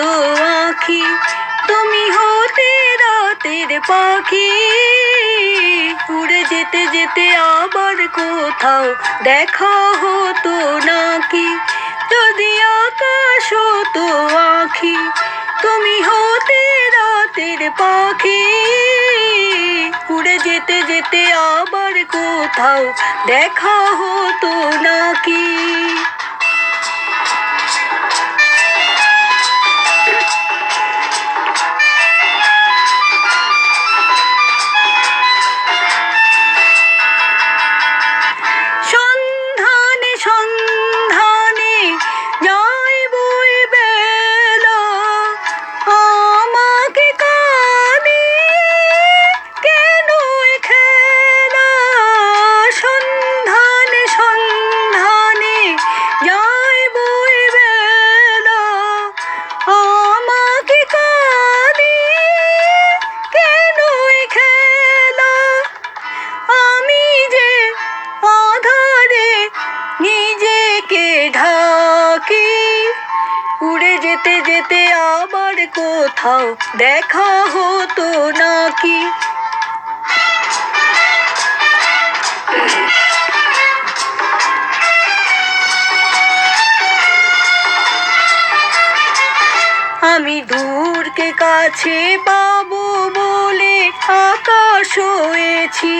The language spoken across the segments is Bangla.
তো আখি, তুমি হতে রাতের পাখি। উড়ে যেতে যেতে আবার কোথাও দেখা হতো নাকি? যদি আকাশ তো আঁখি, তুমি হতে রাতের পাখি। উড়ে যেতে যেতে আবার কোথাও দেখা হতো যেতে যেতে আবার কোথাও দেখা হতো নাকি? আমি দূরকে কাছে পাবো বলে আকাশ হয়েছি।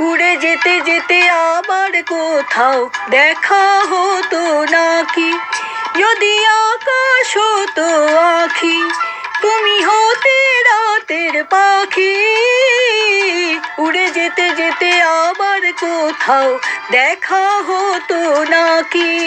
উড়ে যেতে যেতে আবার কোথাও দেখা হতো নাকি? যদি আকাশ হতো আখি, তুমি হতে রাতের পাখি। উড়ে যেতে যেতে আবার কোথাও দেখা হতো নাকি?